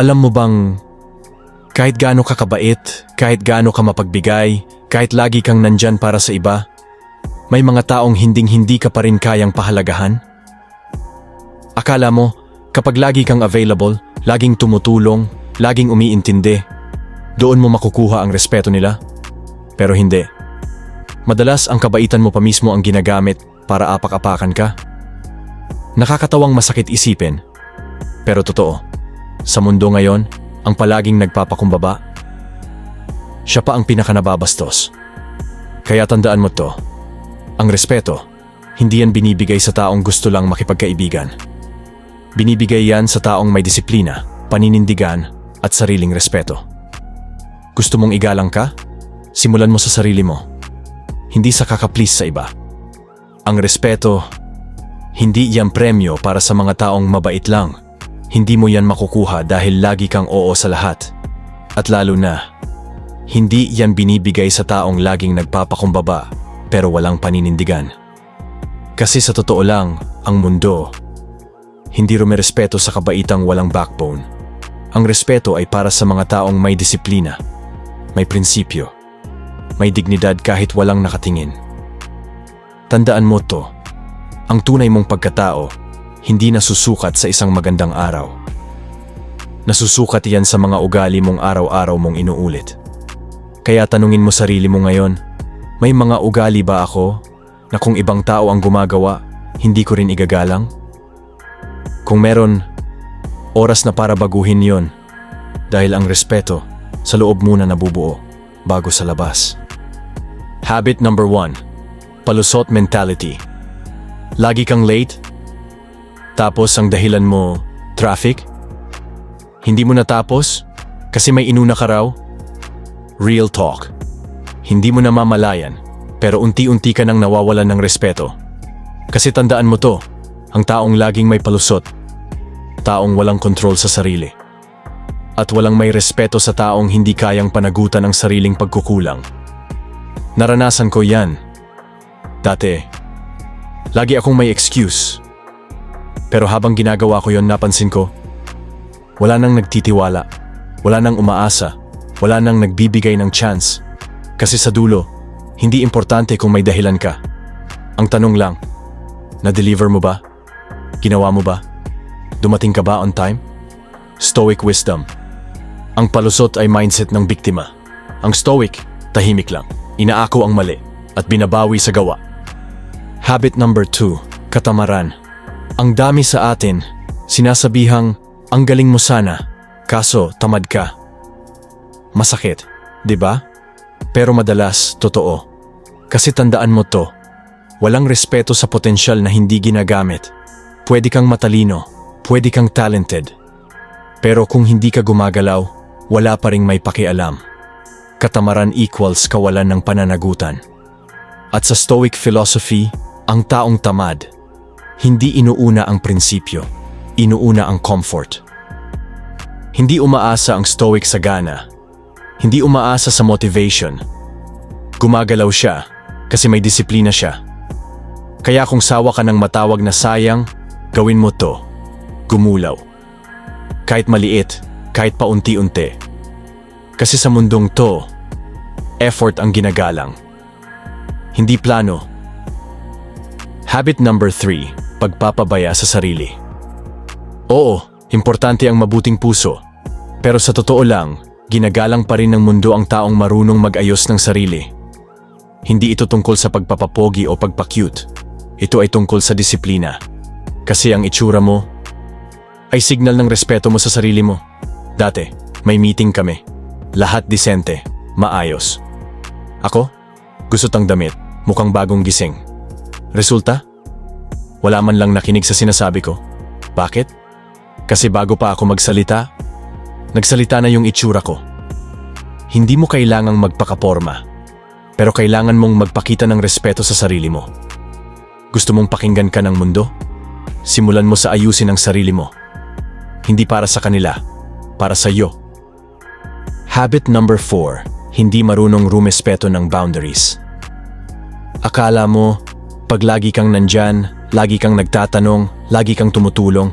Alam mo bang, kahit gaano ka kabait, kahit gaano ka mapagbigay, kahit lagi kang nandyan para sa iba, may mga taong hinding-hindi ka pa rin kayang pahalagahan? Akala mo, kapag lagi kang available, laging tumutulong, laging umiintindi, doon mo makukuha ang respeto nila? Pero hindi. Madalas ang kabaitan mo pa mismo ang ginagamit para apak-apakan ka. Nakakatawang masakit isipin. Pero totoo, sa mundo ngayon, ang palaging nagpapakumbaba, siya pa ang pinakanababastos. Kaya tandaan mo to, ang respeto, hindi yan binibigay sa taong gusto lang makipagkaibigan. Binibigay yan sa taong may disiplina, paninindigan, at sariling respeto. Gusto mong igalang ka? Simulan mo sa sarili mo. Hindi sa kakaplis sa iba. Ang respeto, hindi yan premyo para sa mga taong mabait lang. Hindi mo yan makukuha dahil lagi kang oo sa lahat. At lalo na, hindi yan binibigay sa taong laging nagpapakumbaba pero walang paninindigan. Kasi sa totoo lang, ang mundo, hindi rumerespeto sa kabaitang walang backbone. Ang respeto ay para sa mga taong may disiplina, may prinsipyo, may dignidad kahit walang nakatingin. Tandaan mo to, ang tunay mong pagkatao, hindi nasusukat sa isang magandang araw. Nasusukat yan sa mga ugali mong araw-araw mong inuulit. Kaya tanungin mo sarili mo ngayon, may mga ugali ba ako na kung ibang tao ang gumagawa, hindi ko rin igagalang? Kung meron, oras na para baguhin yon dahil ang respeto sa loob muna nabubuo bago sa labas. Habit number one, palusot mentality. Lagi kang late, tapos ang dahilan mo, traffic? Hindi mo natapos? Kasi may inuna ka raw? Real talk. Hindi mo namamalayan, pero unti-unti ka nang nawawalan ng respeto. Kasi tandaan mo to, ang taong laging may palusot, taong walang kontrol sa sarili. At walang may respeto sa taong hindi kayang panagutan ang sariling pagkukulang. Naranasan ko yan. Dati, lagi akong may excuse. Pero habang ginagawa ko yon napansin ko, wala nang nagtitiwala, wala nang umaasa, wala nang nagbibigay ng chance. Kasi sa dulo, hindi importante kung may dahilan ka. Ang tanong lang, na-deliver mo ba? Ginawa mo ba? Dumating ka ba on time? Stoic wisdom. Ang palusot ay mindset ng biktima. Ang stoic, tahimik lang. Inaako ang mali at binabawi sa gawa. Habit number 2, katamaran. Ang dami sa atin, sinasabihang, ang galing mo sana, kaso tamad ka. Masakit, di ba? Pero madalas, totoo. Kasi tandaan mo to, walang respeto sa potensyal na hindi ginagamit. Pwede kang matalino, pwede kang talented. Pero kung hindi ka gumagalaw, wala pa ring may pakialam. Katamaran equals kawalan ng pananagutan. At sa Stoic philosophy, ang taong tamad, hindi inuuna ang prinsipyo, inuuna ang comfort. Hindi umaasa ang Stoic sa gana, hindi umaasa sa motivation. Gumagalaw siya kasi may disiplina siya. Kaya kung sawa ka ng matawag na sayang, gawin mo to. Gumulaw. Kahit maliit, kahit paunti-unti. Kasi sa mundong to, effort ang ginagalang. Hindi plano. Habit number 3, pagpapabaya sa sarili. Oo, importante ang mabuting puso. Pero sa totoo lang, ginagalang pa rin ng mundo ang taong marunong mag-ayos ng sarili. Hindi ito tungkol sa pagpapapogi o pagpa-cute. Ito ay tungkol sa disiplina. Kasi ang itsura mo ay signal ng respeto mo sa sarili mo. Dati, may meeting kami. Lahat disente, maayos. Ako? Gusto tang damit, mukhang bagong gising. Resulta? Wala man lang nakinig sa sinasabi ko. Bakit? Kasi bago pa ako magsalita, nagsalita na yung itsura ko. Hindi mo kailangang magpakaporma, pero kailangan mong magpakita ng respeto sa sarili mo. Gusto mong pakinggan ka ng mundo? Simulan mo sa ayusin ang sarili mo. Hindi para sa kanila, para sa iyo. Habit number 4, hindi marunong rumespeto ng boundaries. Akala mo, pag lagi kang nandyan, lagi kang nagtatanong, lagi kang tumutulong,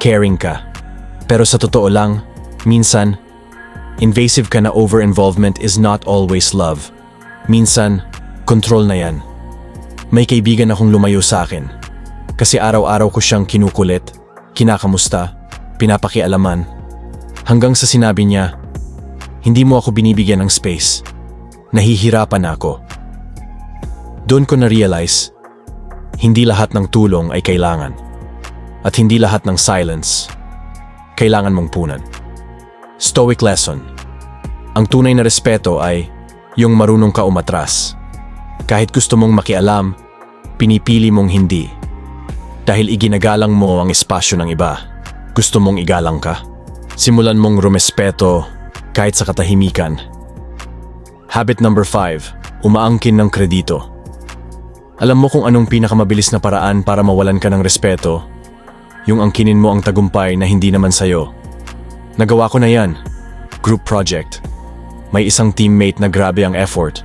caring ka. Pero sa totoo lang, Minsan, invasive ka na over-involvement is not always love. Minsan, control na yan. May kaibigan akong lumayo sa akin. Kasi araw-araw ko siyang kinukulit, kinakamusta, pinapakialaman. Hanggang sa sinabi niya, hindi mo ako binibigyan ng space. Nahihirapan na ako. Doon ko na-realize, hindi lahat ng tulong ay kailangan. At hindi lahat ng silence, kailangan mong punan. Stoic lesson. Ang tunay na respeto ay yung marunong ka umatras. Kahit gusto mong makialam, pinipili mong hindi. Dahil iginagalang mo ang espasyo ng iba. Gusto mong igalang ka. Simulan mong rumespeto kahit sa katahimikan. Habit number 5. Umaangkin ng kredito. Alam mo kung anong pinakamabilis na paraan para mawalan ka ng respeto? Yung angkinin mo ang tagumpay na hindi naman sayo. Nagawa ko na yan. Group project. May isang teammate na grabe ang effort.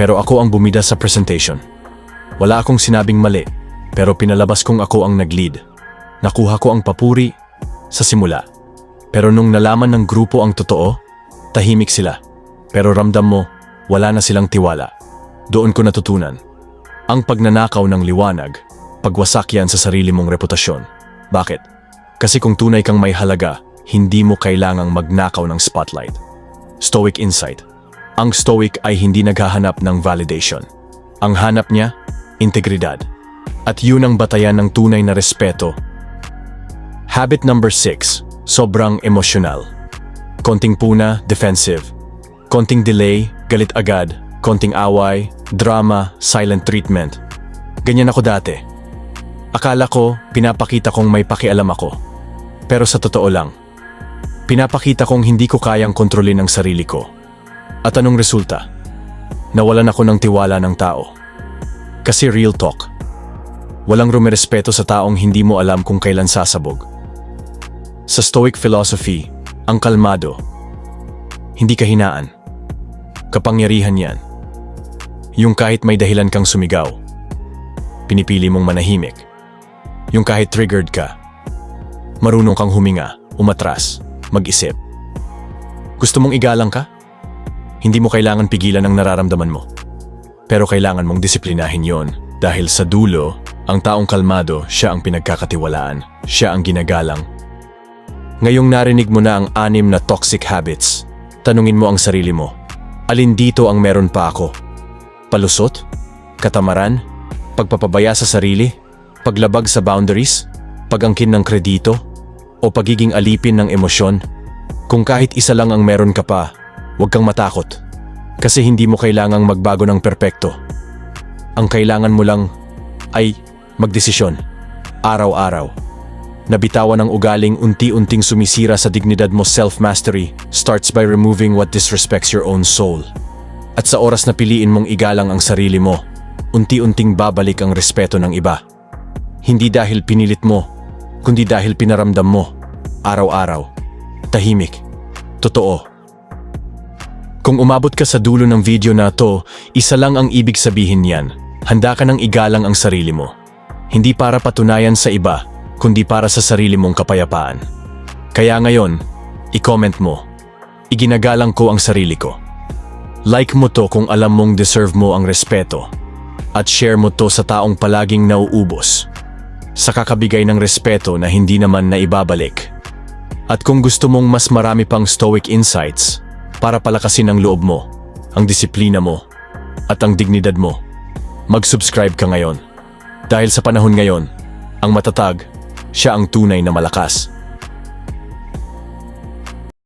Pero ako ang bumida sa presentation. Wala akong sinabing mali, pero pinalabas kong ako ang nag-lead. Nakuha ko ang papuri sa simula. Pero nung nalaman ng grupo ang totoo, tahimik sila. Pero ramdam mo, wala na silang tiwala. Doon ko natutunan. Ang pagnanakaw ng liwanag, pagwasak yan sa sarili mong reputasyon. Bakit? Kasi kung tunay kang may halaga, hindi mo kailangang magnakaw ng spotlight. Stoic insight. Ang stoic ay hindi naghahanap ng validation. Ang hanap niya, integridad. At yun ang batayan ng tunay na respeto. Habit number 6. Sobrang emosyonal. Konting puna, defensive. Konting delay, galit agad. Konting away, drama, silent treatment. Ganyan ako dati. Akala ko, pinapakita kong may pakialam ako. Pero sa totoo lang, pinapakita kong hindi ko kayang kontrolin ang sarili ko. At anong resulta? Nawalan ako ng tiwala ng tao. Kasi real talk. Walang rumerespeto sa taong hindi mo alam kung kailan sasabog. Sa Stoic philosophy, ang kalmado, hindi kahinaan. Kapangyarihan yan. Yung kahit may dahilan kang sumigaw, pinipili mong manahimik. Yung kahit triggered ka, marunong kang huminga, umatras, mag-isip. Gusto mong igalang ka? Hindi mo kailangan pigilan ang nararamdaman mo. Pero kailangan mong disiplinahin yon dahil sa dulo, ang taong kalmado, siya ang pinagkakatiwalaan, siya ang ginagalang. Ngayong narinig mo na ang anim na toxic habits, tanungin mo ang sarili mo, alin dito ang meron pa ako? Palusot? Katamaran? Pagpapabaya sa sarili? Paglabag sa boundaries? Pagangkin ng kredito? O pagiging alipin ng emosyon? Kung kahit isa lang ang meron ka pa, huwag kang matakot. Kasi hindi mo kailangang magbago ng perpekto. Ang kailangan mo lang ay magdesisyon, araw-araw. Nabitawan ang ugaling unti-unting sumisira sa dignidad mo self-mastery starts by removing what disrespects your own soul. At sa oras na piliin mong igalang ang sarili mo, unti-unting babalik ang respeto ng iba. Hindi dahil pinilit mo, kundi dahil pinaramdam mo, araw-araw. Tahimik. Totoo. Kung umabot ka sa dulo ng video na to, isa lang ang ibig sabihin yan. Handa ka ng igalang ang sarili mo. Hindi para patunayan sa iba, kundi para sa sarili mong kapayapaan. Kaya ngayon, i-comment mo. Iginagalang ko ang sarili ko. Like mo to kung alam mong deserve mo ang respeto. At share mo to sa taong palaging nauubos. Sa kakabigay ng respeto na hindi naman naibabalik. At kung gusto mong mas marami pang stoic insights para palakasin ang loob mo, ang disiplina mo, at ang dignidad mo, mag-subscribe ka ngayon. Dahil sa panahon ngayon, ang matatag, siya ang tunay na malakas.